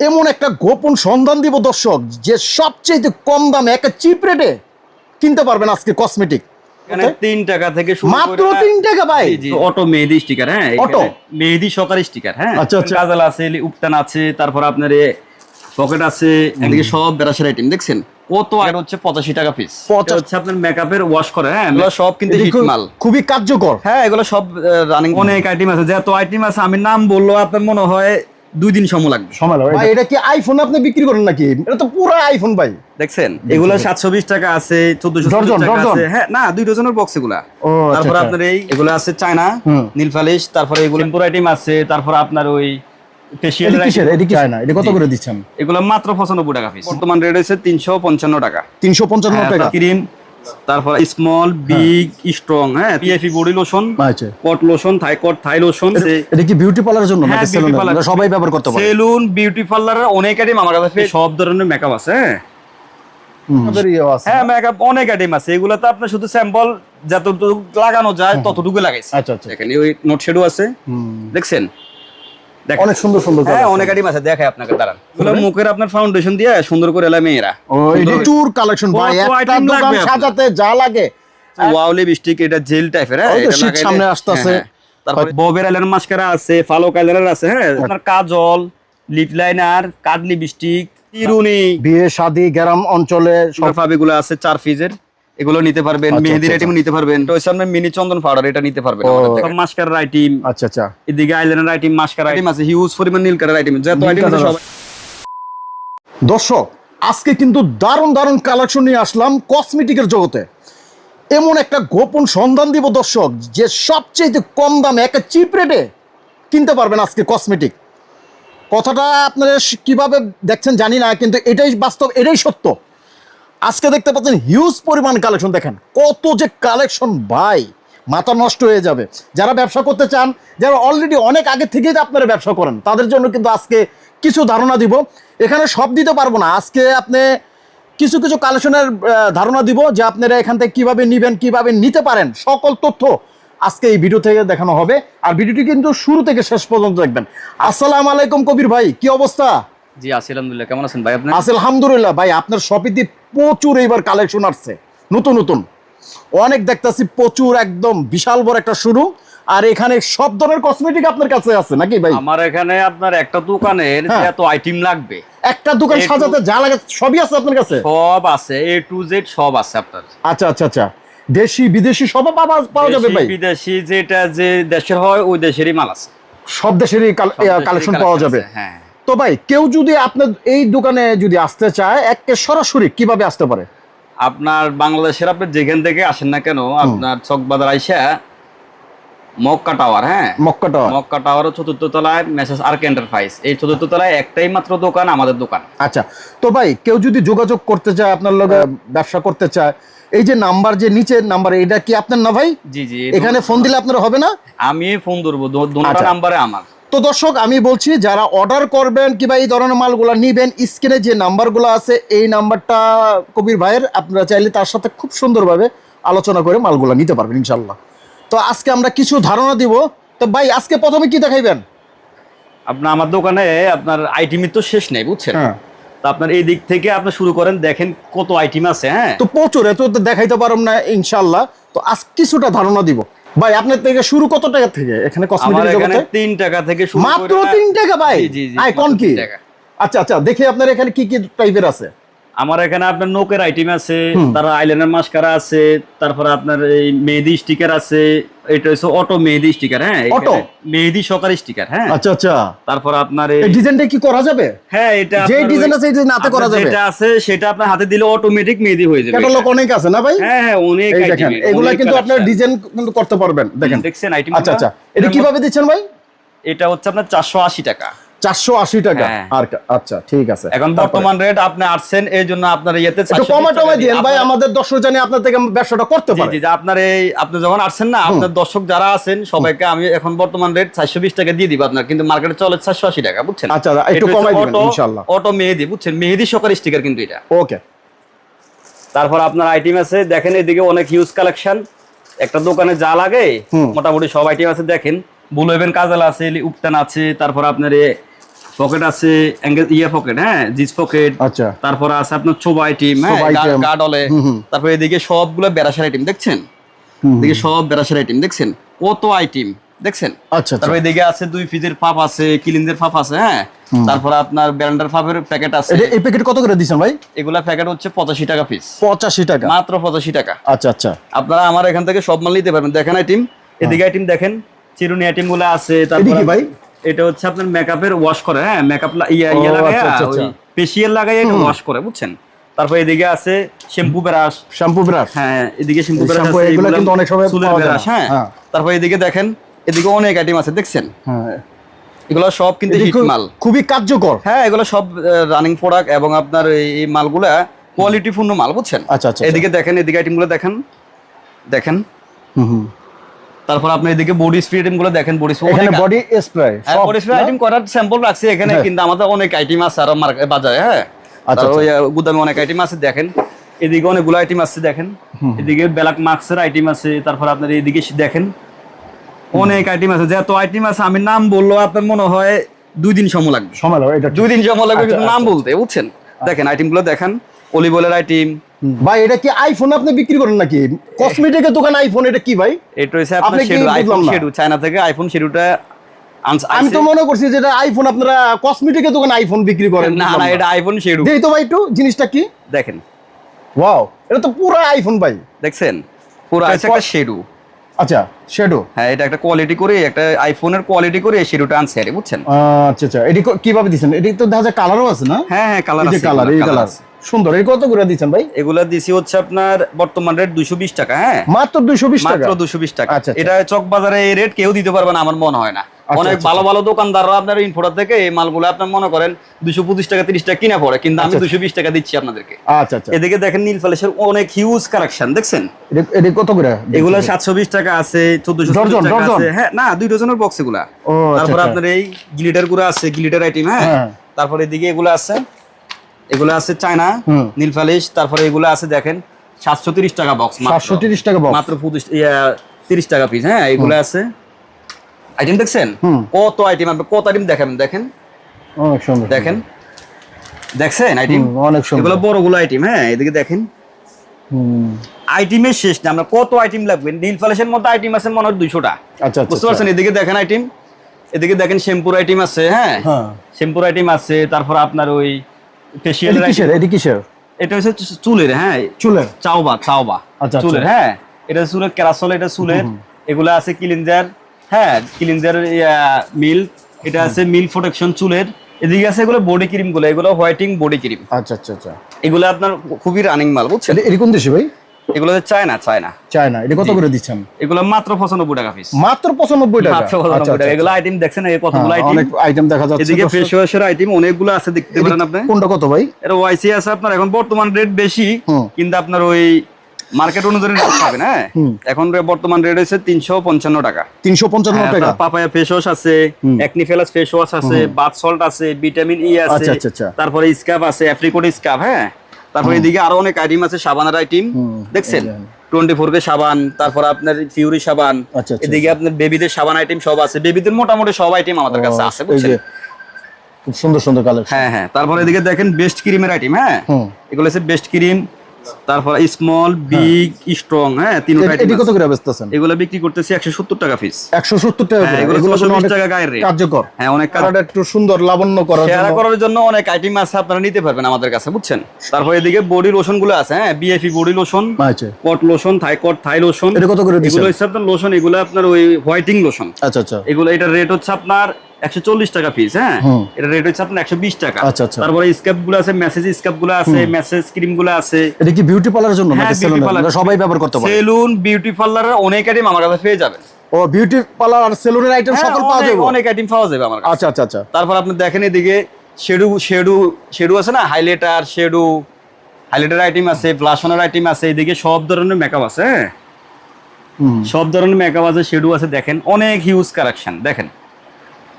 এমন একটা গোপন সন্ধান দিব দর্শক যে সবচেয়ে কম দামে একটা চিপ রেটে কিনতে পারবেন আজকে কসমেটিক তিন টাকা থেকে মাত্র তিন টাকা ভাই। অটো মেহেদি স্টিকার হ্যাঁ অটো? মেহেদি সকার স্টিকার হ্যাঁ। আচ্ছা, আচ্ছা। কাজাল আছে উপটান আছে তারপর আপনার পকেট আছে এদিকে সব বেরাসের আইটেম দেখছেন? কত আর হচ্ছে পঁচাশি টাকা পিস হচ্ছে আপনার মেকআপের ওয়াশ করে হ্যাঁ এগুলো সব কিন্তু মাল। খুবই কার্যকর। হ্যাঁ এগুলো সব রানিং অনেক আইটেম আছে। যে যত আইটেম আছে আমি নাম বলল আপনার মনে হয় দুই দিন সময় লাগবে। সময় ভাই এটা কি আইফোন আপনি বিক্রি করেন নাকি? এটা তো পুরো আইফোন ভাই। দেখছেন? এগুলো সাতশো বিশ টাকা আছে চোদ্দশো ডর্জন, টাকা আছে। হ্যাঁ না দুই ডজনের বক্স এগুলা। আচ্ছা, তারপর আচ্ছা। আপনার এই এগুলো আছে চায়না হুম। নীল ফালিশ তারপরে এগুলো পুরো আইটেম আছে তারপর আপনার ওই ফেশিয়াল কিসের? এটা কত করে দিচ্ছেন? এগুলো মাত্র পঁচানব্বই টাকা পিস বর্তমান রেট হচ্ছে তিনশো পঞ্চান্ন টাকা। তিনশো পঞ্চান্ন টাকা। ক্রিম তারপর স্মল বিগ স্ট্রং হ্যাঁ পিএফি বডি লোশন আচ্ছা। কট লোশন থাই কট থাই লোশন এটা কি বিউটি পার্লারের জন্য হ্যাঁ, নাকি parlour। জন্য? সবাই ব্যবহার করতে পারে। সেলুন বিউটি পার্লারের অনেক আইটেম আমার কাছে সব ধরনের মেকআপ আছে হ্যাঁ। আমাদের ইয়েও আছে। হ্যাঁ মেকআপ অনেক আইটেম আছে। এগুলো তো আপনার শুধু স্যাম্পল যতটুকু লাগানো যায় ততটুকু লাগাইছে। আচ্ছা আচ্ছা। দেখেন ওই নোট শেডও আছে। হুম। দেখছেন। অনেক সুন্দর সুন্দর হ্যাঁ অনেক আইটেম আছে দেখে আপনাকে দাঁড়ান। মুখের আপনার ফাউন্ডেশন দিয়ে সুন্দর করে এলা মেয়েরা। ও এটা প্রচুর কালেকশন ভাই একটা দোকান সাজাতে যা লাগে। ওয়াও লিপস্টিক এটা জেল টাইপের হ্যাঁ? এটা শীত সামনে আসতাছে। হ্যাঁ, হ্যাঁ। তারপরে ববের আইলাইনার মাস্কারা আছে ফালো কালার আছে হ্যাঁ? আপনার কাজল লিপ লাইনার কাট লিপস্টিক তিরুনি। বিয়ে শাদী গ্রাম অঞ্চলে সব ফাবিগুলো আছে চার পিসের এগুলো নিতে পারবেন আচ্ছা, মেহেদির আচ্ছা, আইটেম নিতে পারবেন। তো সামনে মিনি চন্দন পাউডার এটা নিতে পারবেন। মাস্কার আইটেম আচ্ছা আচ্ছা। এদিকে আইলাইনার আইটেম মাস্কার আইটেম আছে হিউজ পরিমাণ নীল কালার আইটেম যত আইটেম আছে সব দর্শক আজকে কিন্তু দারুণ দারুণ কালেকশন নিয়ে আসলাম কসমেটিকের জগতে। এমন একটা গোপন সন্ধান দিব দর্শক যে সবচেয়ে কম দামে একটা চিপ রেটে কিনতে পারবেন আজকে কসমেটিক কথাটা আপনারা কীভাবে দেখছেন জানি না কিন্তু এটাই বাস্তব এটাই সত্য। আজকে দেখতে পাচ্ছেন হিউজ পরিমাণ কালেকশন দেখেন। কত যে কালেকশন ভাই মাথা নষ্ট হয়ে যাবে। যারা ব্যবসা করতে চান যারা অলরেডি অনেক আগে থেকেই আপনারা ব্যবসা করেন তাদের জন্য কিন্তু আজকে কিছু ধারণা দিব। এখানে সব দিতে পারব না। আজকে আপনি কিছু কিছু কালেকশনের ধারণা দিব যে আপনারা এখান থেকে কীভাবে নিবেন কীভাবে নিতে পারেন। সকল তথ্য আজকে এই ভিডিও থেকে দেখানো হবে। আর ভিডিওটি কিন্তু শুরু থেকে শেষ পর্যন্ত দেখবেন। আসসালাম আলাইকুম কবির ভাই কি অবস্থা? জি আছি আলহামদুলিল্লাহ। কেমন আছেন ভাই আপনি? আছে আলহামদুলিল্লাহ। ভাই আপনার শপিতে প্রচুর এইবার কালেকশন আসছে। নতুন নতুন। অনেক দেখতাছি প্রচুর একদম বিশাল বড় একটা শুরু আর এখানে সব ধরনের কসমেটিক আপনার কাছে আছে নাকি ভাই? আমার এখানে আপনার একটা দোকানের হ্যাঁ। এত আইটেম লাগবে। একটা দোকান সাজাতে যা লাগে সবই আছে আপনার কাছে? সব আছে এ টু জেড সব আছে আপনার। আচ্ছা আচ্ছা আচ্ছা। দেশি বিদেশি সব পাওয়া পাওয়া যাবে ভাই? বিদেশি যেটা যে দেশের হয় ওই দেশেরই মাল আছে। সব দেশেরই কালেকশন পাওয়া যাবে। হ্যাঁ। তো ভাই কেউ যদি আপনার এই দোকানে যদি আসতে চায় একে সরাসরি কীভাবে আসতে পারে? আপনার বাংলাদেশের আপনি যেখান থেকে আসেন না কেন আপনার চকবাজার আইসা মক্কা টাওয়ার হ্যাঁ? মক্কা টাওয়ার। মক্কা টাওয়ারের চতুর্থ তলায় মেসেজ আর্ক এন্টারপ্রাইজ এই চতুর্থ তলায় একটাই মাত্র দোকান আমাদের দোকান। আচ্ছা তো ভাই কেউ যদি যোগাযোগ করতে চায় আপনার লগে ব্যবসা করতে চায় এই যে নাম্বার যে নিচের নাম্বার এটা কি আপনার না ভাই? জি জি এখানে ফোন দিলে আপনার হবে না? আমি ফোন ধরবো দুটো আচ্ছা। নাম্বারে আমার। তো দর্শক আমি বলছি যারা অর্ডার করবেন কিংবা এই ধরনের মালগুলো নিবেন স্ক্রিনে যে নাম্বারগুলো আছে এই নাম্বারটা কবির ভাইয়ের আপনারা চাইলে তার সাথে খুব সুন্দরভাবে আলোচনা করে মালগুলো নিতে পারবেন ইনশাল্লাহ তো আজকে আমরা কিছু ধারণা দিব। তো ভাই আজকে প্রথমে কি দেখাইবেন? আপনার আমার দোকানে আপনার আইটেমের তো শেষ নেই বুঝছেন? হ্যাঁ। তো আপনার এই দিক থেকে আপনি শুরু করেন দেখেন কত আইটেম আছে হ্যাঁ? তো প্রচুর এত তো দেখাইতে পারব না ইনশাল্লাহ তো আজ কিছুটা ধারণা দিব। ভাই আপনার থেকে শুরু কত টাকা থেকে? এখানে কসমেটিক এখানে জগতে? তিন টাকা থেকে শুরু মাত্র করে- তিন টাকা ভাই? মাত্র কোন কি? আচ্ছা আচ্ছা দেখি আপনার এখানে কি কি টাইপের আছে। আমার এখানে আপনার নোকের আইটেম আছে তার আইলাইনার মাস্কারা আছে তারপরে আপনার এই মেহেদি স্টিকার আছে এটা হচ্ছে অটো মেহেদি স্টিকার হ্যাঁ Auto? মেহেদি সকার স্টিকার হ্যাঁ। আচ্ছা আচ্ছা। তারপর আপনার এই- ডিজাইনটা কি করা যাবে? হ্যাঁ এটা যে ডিজাইন আছে ডিজাইন হাতে করা যাবে? যেটা আছে সেটা আপনার হাতে দিলে অটোমেটিক মেহেদি হয়ে যাবে। ক্যাটালগ এটা। অনেক আছে না ভাই? হ্যাঁ হ্যাঁ অনেক এর, এগুলা কিন্তু আপনার ডিজাইন কিন্তু করতে পারবেন দেখেন। দেখছেন আইটেম আচ্ছা আচ্ছা। এটা কীভাবে দিচ্ছেন ভাই? এটা হচ্ছে আপনার চারশো আশি টাকা। চারশো আশি টাকা। আর কা- আচ্ছা ঠিক আছে। এখন বর্তমান রেট আপনি আসছেন এই জন্য আপনার ইয়েতে কমা টমা দিয়ে- ভাই আমাদের দর্শক জানি আপনার থেকে ব্যবসাটা করতে পারে। জি জি, আপনার এই আপনি যখন আসছেন না আপনার দর্শক যারা আছেন সবাইকে আমি এখন বর্তমান রেট চারশো বিশ টাকা দিয়ে দিব আপনার কিন্তু মার্কেটে চলে চারশো আশি টাকা বুঝছেন? আচ্ছা, একটু কমাই দিবেন, ইনশাআল্লাহ। অটো মেহেদি বুঝছেন? মেহেদি সকার স্টিকার কিন্তু এটা। ওকে। তারপর আপনার আইটেম আছে দেখেন এদিকে অনেক হিউজ কালেকশন একটা দোকানে যা লাগে মোটামুটি সব আইটেম আছে দেখেন। বুলেবেন কাজাল আছে উপটান আছে তারপর আপনার পকেট আছে ইয়ে পকেট হ্যাঁ? জিস পকেট আচ্ছা। তারপর আছে আপনার ছোবা আইটেম হুম। তারপর এদিকে সবগুলো বেরাসার আইটেম দেখছেন। এদিকে সব বেরাসার আইটেম দেখছেন? কত আইটেম দেখছেন? আচ্ছা আচ্ছা। তারপর এদিকে আছে দুই পিসের পাপ আছে কিলিনদের পাপ আছে হ্যাঁ? তারপর আপনার ব্যান্ডার পাপের প্যাকেট আছে। এই প্যাকেট কত করে দিচ্ছেন ভাই? এগুলা প্যাকেট হচ্ছে পঁচাশি টাকা পিস পঁচাশি টাকা। মাত্র পঁচাশি টাকা। আচ্ছা আচ্ছা। আপনারা আমার এখান থেকে সব মাল নিতে পারবেন। দেখেন আইটেম এদিকে আইটেম দেখেন চিরুনি আইটেমগুলো আছে তারপর ভাই? এটা হচ্ছে আপনার মেকআপের ওয়াশ করে হ্যাঁ? মেকআপ ইয়া ইয়া লাগায় আচ্ছা, আচ্ছা, আচ্ছা। ফেসিয়াল লাগায় ওয়াশ করে বুঝছেন? তারপর এদিকে আছে শ্যাম্পু ব্রাশ শ্যাম্পু ব্রাশ হ্যাঁ এদিকে শ্যাম্পু ব্রাশ আছে এগুলো কিন্তু অনেক সময় চুলের ব্রাশ হ্যাঁ? হ্যাঁ। তারপর এদিকে দেখেন এদিকে অনেক আইটেম আছে দেখছেন? হ্যাঁ। এগুলো সব কিন্তু হিট মাল খুবই কার্যকর। হ্যাঁ এগুলো সব রানিং প্রোডাক্ট এবং আপনার এই এই মালগুলা কোয়ালিটিপূর্ণ মাল বুঝছেন? আচ্ছা, আচ্ছা, এদিকে দেখেন এদিকে আইটেমগুলো দেখেন। দেখেন। হুম হুম। তারপর আপনি এদিকে বডি স্প্রে আইটেমগুলো দেখেন বডি স্প্রে এখানে body spray body spray item করার স্যাম্পল রাখছি এখানে হ্যাঁ। কিন্তু আমাদের অনেক আইটেম আছে আর মার্কেট বাজারে হ্যাঁ? আচ্ছা, ওই, গুদামে অনেক আইটেম আছে দেখেন। এদিকে অনেকগুলো আইটেম আছে দেখেন। এদিকে ব্ল্যাক মার্কসের আইটেম আছে তারপর আপনার এদিকে দেখেন। অনেক আইটেম আছে যত আইটেম আছে আমি নাম বলল আপনার মনে হয় দুই দিন সময় লাগবে। সময় লাগবে এটা দুই দিন সময় লাগবে আচ্ছা, নাম আচ্ছা, বলতে বুঝছেন? দেখেন আইটেমগুলো দেখেন অলিভ অয়েলের আইটেম। ভাই এটা কি আইফোন আপনি বিক্রি করেন নাকি? কসমেটিকের দোকান আইফোন এটা কি ভাই? এটা হচ্ছে আপনার শেডু আইফোন শেডু চায়না থেকে আইফোন শেডুটা আমি তো মনে করছি যেটা আইফোন আপনারা কসমেটিকের দোকান আইফোন বিক্রি করেন। না না এটা আইফোন শেডু দেই তো ভাই একটু জিনিসটা কি? দেখেন। ওয়াও এটা তো পুরো আইফোন ভাই। দেখছেন? পুরো একটা শেডু আচ্ছা শ্যাডো হ্যাঁ এটা একটা কোয়ালিটি করে একটা আইফোনের কোয়ালিটি করে শেডুটা আনছে আরে বুঝছেন? আচ্ছা আচ্ছা এটি কীভাবে দিচ্ছেন? এটি তো দেখা যায় কালারও আছে না? হ্যাঁ হ্যাঁ কালার আছে কালার এই কালার আছে। সুন্দর। এই কত করে দিচ্ছেন ভাই? এগুলা দিছি হচ্ছে আপনার বর্তমান রেট বিশ টাকা হ্যাঁ? মাত্র দুইশো বিশ মাত্র বিশ টাকা। আচ্ছা, আচ্ছা। এটা চক বাজারে এই রেট কেউ দিতে পারবে না আমার মনে হয় না। অনেক আচ্ছা, ভালো ভালো দোকানদাররা আপনার থেকে এই মালগুলো আপনার মনে করেন দুশো পঁচিশ টাকা তিরিশ টাকা কিনা পড়ে কিন্তু আমি দুশো বিশ টাকা দিচ্ছি আপনাদেরকে। আচ্ছা এদিকে দেখেন নীল ফালিশের অনেক হিউজ কালেকশন দেখছেন? কত করে এগুলো সাতশো বিশ টাকা আছে চোদ্দশো টাকা আছে। হ্যাঁ না দুই ডজনের বক্স এগুলা। তারপর। আপনার এই গ্লিটারগুলো আছে গ্লিটার আইটেম হ্যাঁ হ্যাঁ। তারপর এদিকে এগুলো আছে। এগুলো আছে চায়না। নীল ফালিশ তারপরে এগুলো আছে দেখেন সাতশো তিরিশ টাকা বক্স সাতশো তিরিশ টাকা বক্স মাত্র তিরিশ টাকা পিস হ্যাঁ এগুলো আছে। আইটেম দেখছেন? কত আইটেম আপনি কত আইটেম দেখেন দেখেন। অনেক সুন্দর। দেখেন। দেখছেন আইটেম অনেক সুন্দর। এগুলো বড়গুলো আইটেম হ্যাঁ এদিকে দেখেন। আইটেমের শেষ না আমরা কত আইটেম লাগবে? নীল ফালিশের মধ্যে আইটেম আছে মনে হয় দুইশোটা আচ্ছা আচ্ছা বুঝতে পারছেন? এদিকে দেখেন আইটেম এদিকে দেখেন শ্যাম্পুর আইটেম আছে হ্যাঁ। হ্যাঁ। শ্যাম্পুর আইটেম আছে তারপর আপনার ওই কিসের? এটি কিসের? এটা হচ্ছে চুলের হ্যাঁ। চুলের? চাওবা চাওবা। আচ্ছা, চুলের আচ্ছা। হ্যাঁ। এটা চুলের ক্যারাসল এটা চুলের। এগুলা আছে ক্লিনজার হ্যাঁ ক্লিনজার মিল। এটা আছে মিল প্রোটেকশন চুলের। এদিকে আছে এগুলো বডি ক্রিমগুলো এগুলো হোয়াইটিং বডি ক্রিম। আচ্ছা আচ্ছা আচ্ছা। এগুলো আপনার খুবই রানিং মাল বুঝছেন? কোন দেশে ভাই? এগুলো হচ্ছে চায়না চায়না। চায়না এটা কত করে দিচ্ছেন? এগুলো মাত্র পঁচানব্বই টাকা পিস মাত্র পঁচানব্বই টাকা? মাত্র আচ্ছা, আচ্ছা, টাকা। এগুলো আইটেম দেখছেন এই হ্যাঁ, কতগুলো আইটেম অনেক আইটেম দেখা যাচ্ছে এদিকে। ফেস ওয়াশের আইটেম অনেকগুলো আছে দেখতে পারেন আপনি। কোনটা কত ভাই? এর ওয়াইসি আছে আপনার এখন বর্তমান রেট বেশি কিন্তু আপনার ওই মার্কেট অনুযায়ী রেট পাবেন হ্যাঁ? এখন বর্তমান রেট হচ্ছে তিনশো পঞ্চান্ন টাকা। তিনশো পঞ্চান্ন হ্যাঁ, টাকা? পাপায়া ফেস ওয়াশ আছে অ্যাকনিফেলাস ফেস ওয়াশ আছে বাথ সল্ট আছে ভিটামিন ই আছে আচ্ছা, আচ্ছা, আচ্ছা। তারপরে স্কাব আছে অ্যাপ্রিকট স্কাব হ্যাঁ? তারপরে এদিকে আরও অনেক আইটেম আছে সাবানের আইটেম দেখছেন? টোয়েন্টি ফোর কে সাবান তারপর আপনার ফিউরি সাবান আচ্ছা, আচ্ছা, এদিকে আপনার বেবিদের সাবান আইটেম সব আছে। বেবিদের মোটামুটি সব আইটেম আমাদের কাছে আছে বুঝছেন? খুব সুন্দর সুন্দর কালার হ্যাঁ হ্যাঁ তারপরে এদিকে দেখেন বেস্ট ক্রিমের আইটেম হ্যাঁ? এগুলো হচ্ছে বেস্ট ক্রিম তারপর স্মল বিগ স্ট্রং হ্যাঁ তিনটা এটি কত করে বেচতেছেন এগুলো বিক্রি করতেছি একশো সত্তর টাকা পিস একশো সত্তর টাকা হ্যাঁ, করে। এগুলো এগুলো 420 অনেক টাকা গায়ের। কার্যকর। হ্যাঁ অনেক কাজ একটু সুন্দর লাবণ্য করার শেয়ার করার জন্য অনেক আইটেম আছে আপনারা নিতে পারবেন আমাদের কাছে বুঝছেন? তারপর এদিকে বডি লোশনগুলো আছে হ্যাঁ বিএফি বডি লোশন আচ্ছা। কট লোশন থাই কট থাই লোশন এটা কত করে দিচ্ছেন? এগুলো আপনার লোশন এগুলো আপনার ওই হোয়াইটিং লোশন আচ্ছা আচ্ছা। এগুলো এটার রেট হচ্ছে আপনার একশো চল্লিশ টাকা পিস হ্যাঁ? এটা রেট হচ্ছে আপনার একশো বিশ টাকা। আচ্ছা, আচ্ছা। তারপরে স্কাপগুলো আছে মেসেজ স্কাপগুলো আছে মেসেজ ক্রিমগুলো আছে। এটা কি বিউটি পার্লারের জন্য হ্যাঁ। সবাই ব্যবহার করতে পারে। সেলুন বিউটি পার্লারের অনেক আইটেম আমার কাছে পেয়ে যাবেন। ও বিউটি পার্লার আর সেলুনের আইটেম হ্যাঁ, সকল পাওয়া যাবে? অনেক আইটেম পাওয়া যাবে আমার আচ্ছা আচ্ছা আচ্ছা। তারপর আপনি দেখেন এদিকে শেডু শেডু শেডু আছে না? হাইলাইটার শেডু হাইলাইটার আইটেম আছে ব্লাশনের আইটেম আছে এদিকে সব ধরনের মেকআপ আছে হ্যাঁ? সব ধরনের মেকআপ আছে শেডু আছে দেখেন অনেক হিউজ কালেকশন দেখেন।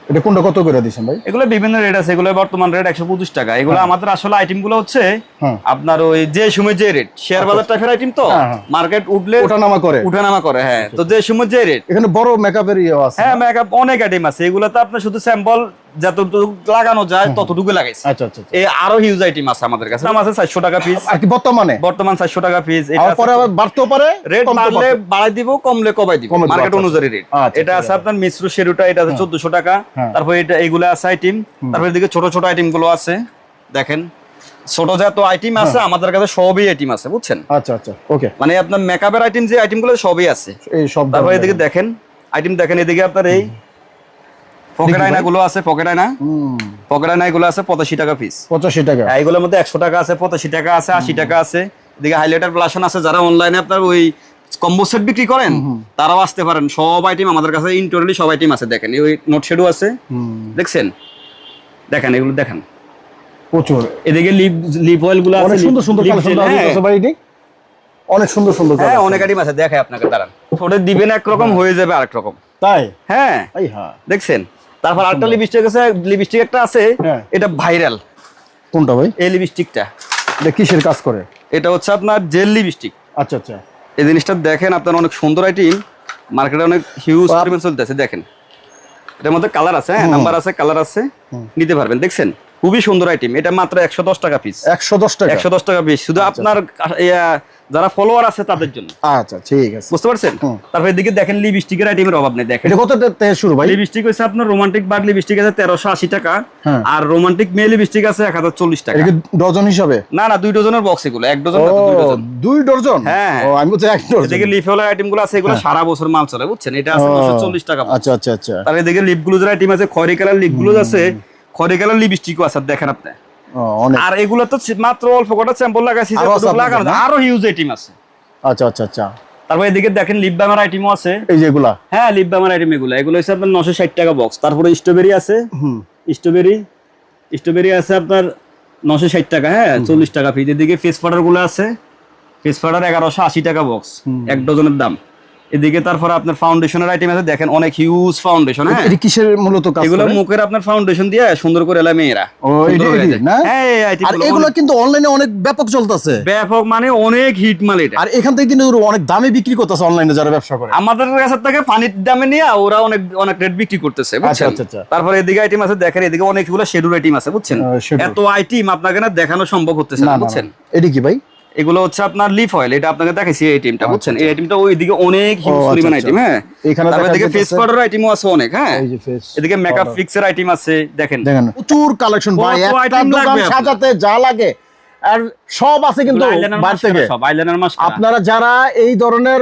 এটা কোনটা কত করে দিচ্ছেন ভাই? এগুলো বিভিন্ন রেট আছে এগুলো বর্তমান রেট একশো পঁচিশ টাকা। এগুলো আমাদের আসলে আইটেমগুলো হচ্ছে হ্যাঁ। আপনার ওই যে সময় যে রেট শেয়ার বাজার টাইপের আইটেম তো? হ্যাঁ, হ্যাঁ। মার্কেট উঠলে ওঠানামা করে। উঠানামা করে হ্যাঁ। তো যে সময় যে রেট এখানে বড় মেকআপের ইয়ে আছে। হ্যাঁ মেকআপ অনেক আইটেম আছে। এগুলো তো আপনার শুধু স্যাম্পল যতটুকু লাগানো যায় ততটুকু লাগাইছি। আচ্ছা আচ্ছা আচ্ছা। এই আরও হিউজ আইটেম আছে আমাদের কাছে। দাম আছে চারশো টাকা পিস আর কি বর্তমানে? বর্তমান চারশো টাকা পিস আর পরে আবার বাড়তেও পারে রেট বাড়লে বাড়াই দিব কমলে কমাই দিব। মার্কেট আচ্ছা, অনুযায়ী রেট আচ্ছা, এটা আছে আপনার মিশ্র শেরুটা এটা আছে চোদ্দশো টাকা। হ্যাঁ। তারপর এটা আছে আইটেম তারপর এদিকে ছোট ছোট আইটেমগুলো আছে। দেখেন ছোট যত আইটেম আছে হ্যাঁ। আমাদের কাছে সবই আইটেম আছে বুঝছেন? আচ্ছা আচ্ছা ওকে। মানে আপনার মেকআপের আইটেম যে আইটেমগুলো সবই আছে। এই সব তারপর এদিকে দেখেন আইটেম দেখেন এদিকে আপনার এই পকেট আয়না গুলো আছে পকেট আয়না? পকেট আয়না গুলো আছে পঁচাশি টাকা পিস পঁচাশি টাকা। এইগুলোর মধ্যে একশো টাকা আছে পঁচাশি টাকা আছে আশি টাকা আছে। এদিকে হাইলাইটার প্লাসন আছে যারা অনলাইনে আপনার ওই কম্বো সেট বিক্রি করেন তারাও আসতে পারেন। সব আইটেম আমাদের কাছে ইন্টোটালি সব আইটেম আছে দেখেন। ওই নোট শেডও আছে। দেখছেন? দেখেন এগুলো দেখেন। প্রচুর। এদিকে লিপ লিপ অয়েলগুলো আছে সুন্দর সুন্দর হ্যাঁ। অনেক সুন্দর সুন্দর হ্যাঁ অনেক আইটেম আছে দেখে আপনাকে দাঁড়ান। ঠোঁটে দিবেন একরকম হয়ে। যাবে আরেক রকম তাই? হ্যাঁ। হ্যাঁ দেখছেন? তারপর আরেকটা লিপস্টিক আছে লিপস্টিক একটা আছে হ্যাঁ। এটা ভাইরাল কোনটা ভাই? এই লিপস্টিকটা এটা কিসের কাজ করে? এটা হচ্ছে আপনার জেল লিপস্টিক আচ্ছা আচ্ছা। এই জিনিসটা দেখেন আপনার অনেক সুন্দর আইটেম মার্কেটে অনেক হিউজ পরিমাণ চলতেছে দেখেন। এটার মধ্যে কালার আছে হ্যাঁ নাম্বার আছে কালার আছে। নিতে পারবেন দেখছেন? খুবই সুন্দর আইটেম এটা মাত্র একশো দশ টাকা পিস একশো দশ টাকা। একশো দশ টাকা পিস শুধু আপনার ইয়া, যারা ফলোয়ার আছে তাদের জন্য। আচ্ছা ঠিক আছে। বুঝতে পারছেন। তারপর এদিকে দেখেন লিপস্টিকের আইটেমের অভাব নেই দেখেন। এটা কত থেকে শুরু ভাই? লিপস্টিক হচ্ছে আপনার রোমান্টিক বার লিপস্টিক আছে তেরোশো আশি টাকা। হ্যাঁ। আর রোমান্টিক মেয়ে লিপস্টিক আছে এক হাজার চল্লিশ টাকা। এটা ডজন হিসাবে? না না দুই ডজনের বক্স এগুলো। এক ডজন না দুই ডজন। দুই ডজন? হ্যাঁ। ও আমি বলছি এক ডজন। এদিকে লিফ হলের আইটেমগুলো আছে এগুলো সারা বছর মাল চলে বুঝছেন? এটা আছে ও, দুশো চল্লিশ টাকা আচ্ছা আচ্ছা আচ্ছা। তার এদিকে লিপ গ্লুজের আইটেম আছে খয়রি কালার লিপ গ্লুজ আছে খয়রি কালার লিপস্টিকও আছে দেখেন আপনি। আর এগুলো তো মাত্র অল্প কটা স্যাম্পল লাগাইছি আরও লাগানো হিউজ আইটেম আছে। আচ্ছা আচ্ছা আচ্ছা। তারপর এদিকে দেখেন লিপ বামের আইটেমও আছে। এই যেগুলা হ্যাঁ লিপ বামের আইটেম এগুলো। এগুলো হচ্ছে আপনার নশো ষাট টাকা বক্স তারপরে স্ট্রবেরি আছে। স্ট্রবেরি স্ট্রবেরি আছে আপনার নশো ষাট টাকা হ্যাঁ চল্লিশ টাকা পিস এদিকে ফেস পাউডারগুলো আছে। ফেস পাউডার এগারোশো আশি টাকা বক্স এক ডজনের দাম। এদিকে তারপর আপনার ফাউন্ডেশনের আইটেম আছে দেখেন অনেক হিউজ ফাউন্ডেশন হ্যাঁ? এটা কিসের মূলত কাজ এগুলো মুখের আপনার ফাউন্ডেশন দিয়ে সুন্দর করে এলা মেয়েরা। ও। না? হ্যাঁ আর এগুলো কিন্তু অনলাইনে অনেক ব্যাপক চলতেছে। ব্যাপক মানে অনেক হিট মাল এটা। আর এখান থেকে কিন্তু অনেক দামে বিক্রি করতেছে অনলাইনে যারা ব্যবসা করে। আমাদের কাছে থেকে পানির দামে নিয়ে ওরা অনেক অনেক রেট বিক্রি করতেছে বুঝছেন? আচ্ছা, আচ্ছা। তারপরে এদিকে আইটেম আছে দেখেন এদিকে অনেকগুলো শেডুর আইটেম আছে বুঝছেন? এত আইটেম আপনাকে না দেখানো সম্ভব হতেছে না। বুঝছেন। এটি কি ভাই? এগুলো হচ্ছে আপনার লিফ অয়েল এটা আপনাকে দেখাইছি এই আইটেমটা বুঝছেন? এই আইটেমটা ওইদিকে অনেক হিউজ আচ্ছা, পরিমাণ আচ্ছা। আইটেম হ্যাঁ? এখানে এদিকে ফেস পাউডার আইটেমও আছে অনেক হ্যাঁ? এই যে face এদিকে মেকআপ। ফিক্সের আইটেম আছে দেখেন। প্রচুর কালেকশন ভাই একটা দোকান সাজাতে যা লাগে। আর সব আছে কিন্তু বাইরে থেকে। সব আইলাইনার মাস্ক আপনারা যারা এই ধরনের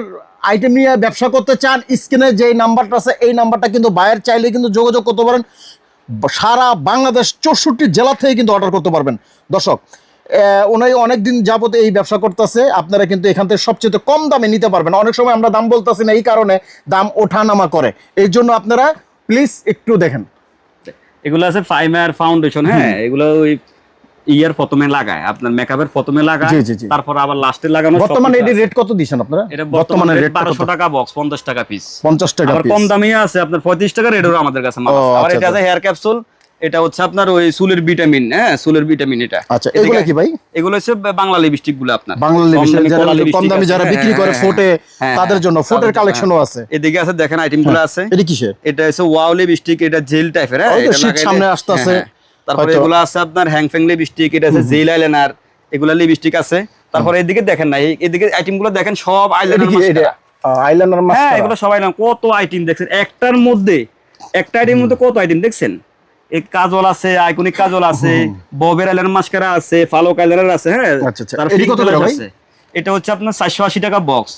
আইটেম নিয়ে ব্যবসা করতে চান স্ক্রিনে যে নাম্বারটা আছে এই নাম্বারটা কিন্তু বাইরের চাইলে কিন্তু যোগাযোগ করতে পারেন। সারা বাংলাদেশ চৌষট্টি জেলা থেকে কিন্তু অর্ডার করতে পারবেন। দর্শক উনি অনেক দিন যাবত এই ব্যবসা করতেছে। আপনারা কিন্তু এখান থেকে সবচেয়ে কম দামে নিতে পারবেন। অনেক সময় আমরা দাম বলতেছি না এই কারণে দাম ওঠানামা করে। এই জন্য আপনারা প্লিজ একটু দেখেন। এগুলো আছে ফাইমার ফাউন্ডেশন হ্যাঁ? এগুলো ওই ইয়ার প্রথমে লাগায়। আপনার মেকআপের প্রথমে লাগায়। তারপর আবার লাস্টে লাগানো বর্তমানে এটি রেট কত দিচ্ছেন আপনারা? এটা বর্তমানে রেট রেটটা বারোশো কত? টাকা বক্স পঞ্চাশ টাকা পিস পঞ্চাশ টাকা আবার piece। কম দামি আছে আপনার পঁয়ত্রিশ টাকা রেটেরও আমাদের কাছে মাল আছে। আবার আচ্ছা, এটা আছে হেয়ার ক্যাপসুল এটা হচ্ছে আপনার ওই চুলের ভিটামিন হ্যাঁ চুলের ভিটামিন এটা। আচ্ছা এগুলো কি ভাই? এগুলো হচ্ছে বাংলা লিপস্টিকগুলো আপনার। বাংলা লিপস্টিক যারা কম দামি যারা হ্যাঁ, বিক্রি করে হ্যাঁ, ফোটে হ্যাঁ, তাদের জন্য ফোটের কালেকশনও আছে। এদিকে আছে দেখেন আইটেমগুলো আছে। এটি কিসের? এটা হচ্ছে ওয়াও লিপস্টিক এটা জেল টাইপের হ্যাঁ এটা লাগাইলে- সামনে আসতেছে। তারপরে এগুলো আছে আপনার হ্যাংফ্যাং লিপস্টিক এটা আছে জেল আইলাইনার এগুলা লিপস্টিক আছে। তারপরে এদিকে দেখেন না এদিকে আইটেমগুলো দেখেন সব আইলাইনার আইলাইনার হ্যাঁ এগুলো সবাই না কত আইটেম দেখছেন? একটার মধ্যে একটা আইটেমের মধ্যে কত আইটেম দেখছেন? কাজল আছে আইকনিক কাজল আছে ববের আইলার মাস্কারা আছে ফালোক আইলার আছে হ্যাঁ? আচ্ছা, আচ্ছা। আছে। এটা হচ্ছে আপনার চারশো আশি টাকা বক্স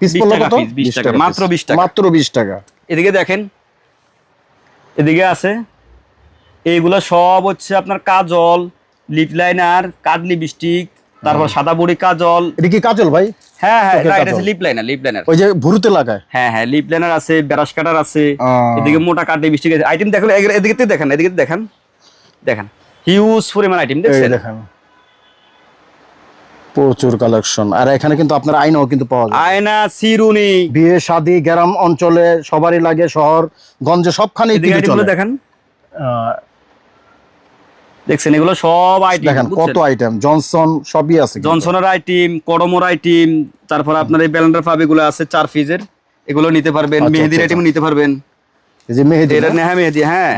পিস 20 টাকা কত? piece, 20 টাকা, মাত্র 20 টাকা। মাত্র 20 টাকা। এদিকে দেখেন এদিকে আছে এইগুলো সব হচ্ছে আপনার কাজল লিপ লাইনার কাঠ লিপস্টিক তারপর সাদা বড়ি কাজল। এটা কি কাজল ভাই? হ্যাঁ হ্যাঁ এটা। লিপ লাইনার লিপ লাইনার ওই যে ভুরুতে লাগায়? হ্যাঁ হ্যাঁ লিপ লাইনার আছে ব্রাশ কাটার আছে এদিকে মোটা কাঠ লিপস্টিক আছে আইটেম দেখলে এদিকে তো দেখেন এদিকে তো দেখেন। দেখেন হিউজ পরিমাণ আইটেম দেখছেন? দেখেন। প্রচুর কালেকশন আর এখানে কিন্তু আপনার আইনাও কিন্তু পাওয়া যায়। আয়না সিরুনি। বিয়ে শাদি গ্রাম অঞ্চলে সবারই লাগে শহর গঞ্জে সবখানে দেখেন। দেখছেন এগুলো সব আইটেম দেখেন কত আইটেম জনসন সবই আছে জনসনের আইটেম করমোর আইটেম তারপর আপনার এই ব্যালেন্ডার ফাব এগুলো আছে চার ফিজের এগুলো নিতে পারবেন আচ্ছা, মেহেদির আচ্ছা, আইটেম নিতে পারবেন। যে মেহেদি এটা নেহা মেহেদি হ্যাঁ।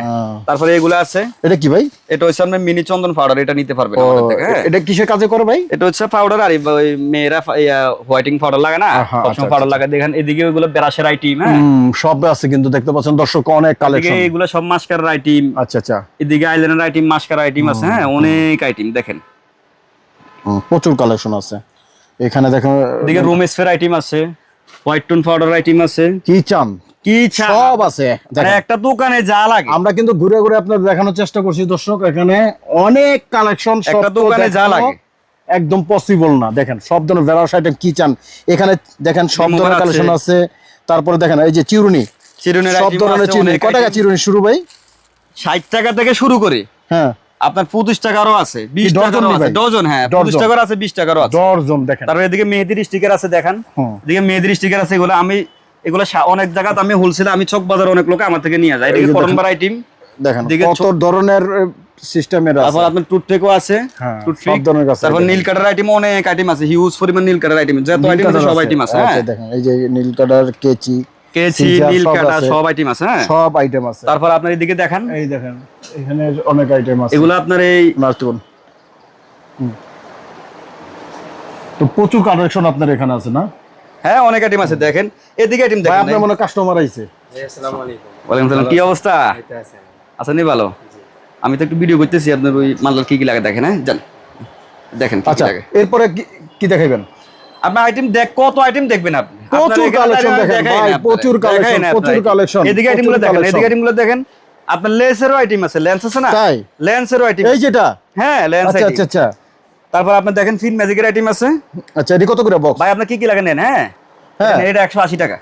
তারপরে এগুলো আছে। এটা কি ভাই? এটা হচ্ছে আপনার মিনি চন্দন পাউডার এটা নিতে পারবেন আমাদের থেকে হ্যাঁ। এটা কিসের কাজে করে ভাই? এটা হচ্ছে পাউডার আর ওই মেয়েরা হোয়াইটিং পাউডার লাগে না? আচ্ছা, সবসময় পাউডার লাগে। দেখেন এদিকে ওইগুলো ব্রাশের আইটিম হ্যাঁ। সব আছে কিন্তু দেখতে পাচ্ছেন দর্শক অনেক কালেকশন এগুলো সব আইটিম আচ্ছা আচ্ছা। এদিকে আইলাইনার আইটিম মাস্কার আইটিম আছে হ্যাঁ অনেক আইটিম দেখেন। প্রচুর কালেকশন আছে। এখানে দেখো এদিকে রুম স্ফেয়ার আইটিম আছে। হোয়াইট টোন পাউডার আইটিম আছে। কি চান কি? সব আছে মানে একটা দোকানে যা লাগে। আমরা কিন্তু ঘুরে ঘুরে আপনাদের দেখানোর চেষ্টা করছি দর্শক এখানে অনেক কালেকশন দোকানে যা লাগে। একদম পসিবল না। দেখেন সব ধরনের আইটেম কি চান? এখানে দেখেন সব ধরনের কালেকশন আছে। তারপরে দেখেন এই যে চিরুনি। চিরুনির সব ধরনের চিরুনি। কত টাকা চিরুনি শুরু ভাই? 60 টাকা থেকে শুরু করে। হ্যাঁ। আপনার পঁচিশ টাকারও আছে বিশ ডজন টাকারও আছে। ডজন হ্যাঁ পঁচিশ টাকার আছে বিশ টাকারও আছে। দশজন দেখেন। তারপর এদিকে মেহেদির স্টিকার আছে দেখেন। এদিকে মেহেদির স্টিকার আছে এগুলো আমি এগুলো অনেক জায়গাতে আমি হোলসেল আমি চক বাজার অনেক লোক আমার থেকে নিয়ে যায়। এদিকে দেখেন। বার আইটেম দেখেন কত ধরনের সিস্টেমের তারপর আছে। আপনার টুথপেকও আছে। হ্যাঁ, সব ধরনের আছে, তারপর নীল কাটার আইটেম অনেক আইটেম আছে হিউজ পরিমাণ নীল কাটার আইটেম যত আইটেম সব আইটেম আছে হ্যাঁ। দেখেন এই যে নীল কাটার কেচি কেচি নীল কাটা সব আইটেম আছে হ্যাঁ? সব আইটেম আছে। তারপর আপনার এদিকে দেখেন। এই দেখেন এখানে অনেক আইটেম আছে। এগুলো আপনার এই তো প্রচুর কালেকশন আপনার এখানে আছে না? হ্যাঁ অনেক আইটেম আছে দেখেন। এদিকে আইটেম দেখেন আপনার মনে কাস্টমার আইছে। ওয়ালাইকুম সালাম কি অবস্থা? আছেন নি ভালো। আমি তো একটু ভিডিও করতেছি আপনার ওই মাল্লার কি কি লাগে দেখেন হ্যাঁ? যান দেখেন আচ্ছা লাগে। এরপরে কি- কি দেখাইবেন? আপনার আইটেম দেখ কত আইটেম দেখবেন আপনি? প্রচুর দাঁড়িয়ে দেখেন, ভাই, প্রচুর collection, দেখাই না প্রচুর collection, এদিকে আইটেমগুলো দেখেন এদিকে আইটেমগুলো দেখেন। আপনার লেন্সেরও আইটেম আছে লেন্স আছে না? তাই? লেন্সেরও আইটেম এই যেটা? হ্যাঁ লেন্স আচ্ছা আচ্ছা আচ্ছা। তারপর আপনার দেখেন ফিন ম্যাজিকের আইটেম আছে। আচ্ছা এটি কত করে বক্স ভাই আপনার কি কি লাগে নেন হ্যাঁ? হ্যাঁ। এটা একশো আশি টাকা।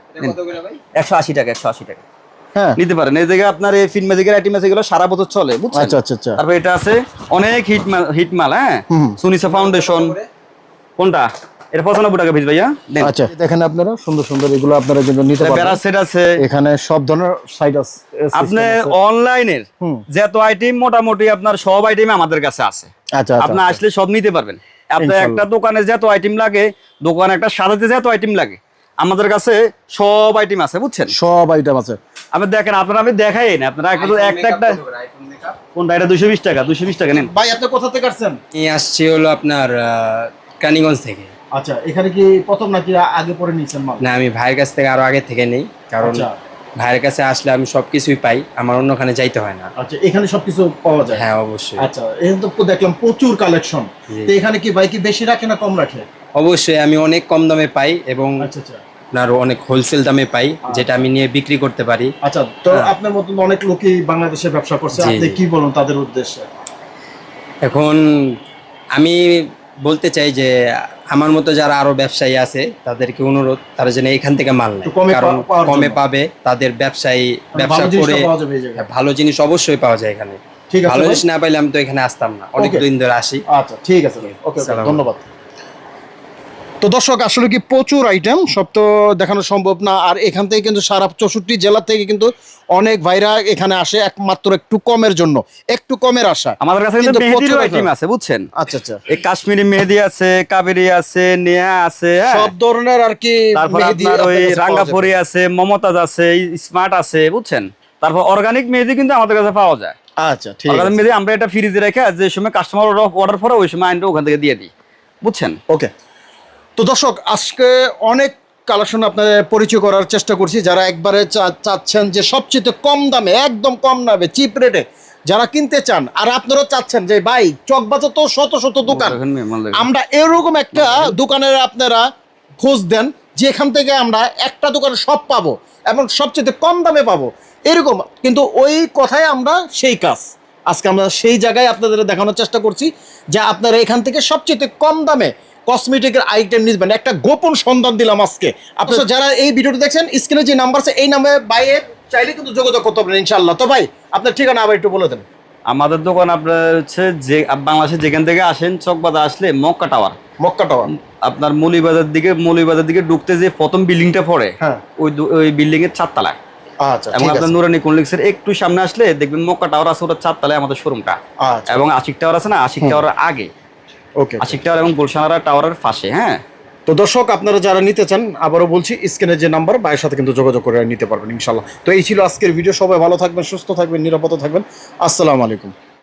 একশো আশি টাকা একশো আশি টাকা। হ্যাঁ। নিতে পারেন। এই জায়গায় আপনার এই ফিন ম্যাজিকের আইটেম আছে এগুলো সারা বছর চলে বুঝছেন? আচ্ছা আচ্ছা আচ্ছা। তারপর এটা আছে অনেক হিট মাল হিট মাল হ্যাঁ। সুনিসা ফাউন্ডেশন কোনটা? টাকা পিস ভাইয়া। আচ্ছা দেখেন আপনারা সুন্দর সুন্দর এগুলো আপনারা কিন্তু নিতে পারবেন। প্যারাসেট আছে। এখানে সব ধরনের সাইড আছে আপনি অনলাইনের যত আইটেম মোটামুটি আপনার সব আইটেম আমাদের কাছে আছে। আচ্ছা আপনি আচ্ছা। আসলে সব নিতে পারবেন। আপনার একটা দোকানে যত আইটেম লাগে দোকানে একটা সাজাতে যত আইটেম লাগে আমাদের কাছে সব আইটেম আছে বুঝছেন? সব আইটেম আছে। আপনি দেখেন আপনারা আমি দেখাই না আপনারা একটা একটা একটা কোনটা? এটা দুশো বিশ টাকা দুশো বিশ টাকা নেন। ভাই আপনি কোথা থেকে আসছেন? আসছি হলো আপনার আহ, কানিগঞ্জ থেকে। আচ্ছা এখানে কি প্রথম নাকি আগে পরে নিয়েছেন মাল? না আমি ভাইয়ের কাছ থেকে আরও আগে থেকে নেই কারণ আচ্ছা। ভাইয়ের কাছে আসলে আমি সবকিছুই পাই আমার অন্য অন্যখানে যাইতে হয় না। আচ্ছা এখানে সবকিছু পাওয়া যায়? হ্যাঁ অবশ্যই। আচ্ছা এখানে তো দেখলাম প্রচুর কালেকশন। তো এখানে কি ভাই কি বেশি রাখে না কম রাখে? অবশ্যই আমি অনেক কম দামে পাই এবং আচ্ছা আচ্ছা। আপনার অনেক হোলসেল দামে পাই যেটা আমি নিয়ে বিক্রি করতে পারি। আচ্ছা তো আপনার মতন অনেক লোকই বাংলাদেশে ব্যবসা করছে আপনি কি বলুন তাদের উদ্দেশ্যে? এখন আমি বলতে চাই যে আমার মতো যারা আরও ব্যবসায়ী আছে তাদেরকে অনুরোধ তারা যেন এখান থেকে মাল নেয়। কারণ কমে পাবে তাদের ব্যবসায়ী মানে ব্যবসা করে হ্যাঁ, ভালো জিনিস অবশ্যই পাওয়া যায় এখানে। ঠিক আছে ভালো জিনিস না পাইলে আমি তো এখানে আসতাম না। অনেক দিন ধরে আসি। আচ্ছা ঠিক আছে ওকে ধন্যবাদ। তো দর্শক আসলে কি প্রচুর আইটেম সব তো দেখানো সম্ভব না। আর এখান থেকে কিন্তু সারা চৌষট্টি জেলা থেকে কিন্তু অনেক ভাইরা এখানে আসে একমাত্র একটু কমের জন্য একটু কমের আসা আমাদের কাছে কিন্তু মেহেদির প্রচুর আইটেম আছে। বুঝছেন? আচ্ছা আচ্ছা। এই কাশ্মীরি মেহেদি আছে কাবেরি আছে নেহা আছে হ্যাঁ? সব ধরনের আর কি তারপর মেহেদি আপনার ওই রাঙ্গাপুরি আছে মমতাজ আছে স্মার্ট আছে বুঝছেন? তারপর অর্গানিক মেহেদি কিন্তু আমাদের কাছে পাওয়া যায়। আচ্ছা ঠিক আছে। মেহেদি আমরা এটা ফ্রিজে রেখে যে সময় কাস্টমার অর্ডার করে ওই সময় আইনটা ওখান থেকে দিয়ে দিই বুঝছেন? ওকে তো দর্শক আজকে অনেক কালেকশন আপনাদের পরিচয় করার চেষ্টা করছি। যারা একবারে চাচ্ছেন যে সবচেয়ে কম দামে একদম কম দামে চিপ রেটে যারা কিনতে চান আর আপনারা চাচ্ছেন যে ভাই চকবাজার তো শত শত দোকান। আমরা এরকম একটা দোকানের আপনারা খোঁজ দেন যেখান থেকে আমরা একটা দোকানে সব পাবো এবং সবচেয়ে কম দামে পাবো। এরকম কিন্তু ওই কথাই আমরা সেই কাজ। আজকে আমরা সেই জায়গায় আপনাদের দেখানোর চেষ্টা করছি যে আপনারা এখান থেকে সবচেয়ে কম দামে কসমেটিকের আইটেম নিবেন একটা গোপন সন্ধান দিলাম আজকে। আপনারা যারা এই ভিডিওটি দেখছেন স্ক্রিনে যে নাম্বার আছে এই নাম্বারে বাইরে চাইলে কিন্তু যোগাযোগ করতে পারেন ইনশাল্লাহ তো ভাই আপনার ঠিকানা আবার একটু বলে দেন। আমাদের দোকান আপনার হচ্ছে যে বাংলাদেশে যেখান থেকে আসেন চকবাজার আসলে মক্কা টাওয়ার। মক্কা টাওয়ার। আপনার মলিবাজার দিকে মৌলিবাজার দিকে ঢুকতে যে প্রথম বিল্ডিংটা পড়ে হ্যাঁ। ওই ওই বিল্ডিং এর চারতলায়। আচ্ছা এবং ঠিক আপনার নুরানি কমপ্লেক্সের একটু সামনে আসলে দেখবেন মক্কা টাওয়ার আছে ওটা চারতলায় আমাদের শোরুমটা আচ্ছা। এবং আশিক টাওয়ার আছে না আশিক টাওয়ার আগে। ওকে আশিক টাওয়ার এবং গুলশানারা টাওয়ারের পাশে হ্যাঁ? তো দর্শক আপনারা যারা নিতে চান আবারও বলছি স্ক্রিনের যে নাম্বার ভাইয়ের সাথে কিন্তু যোগাযোগ করে নিতে পারবেন ইনশাল্লাহ তো এই ছিল আজকের ভিডিও সবাই ভালো থাকবেন সুস্থ থাকবেন নিরাপদ থাকবেন। আসসালামু আলাইকুম।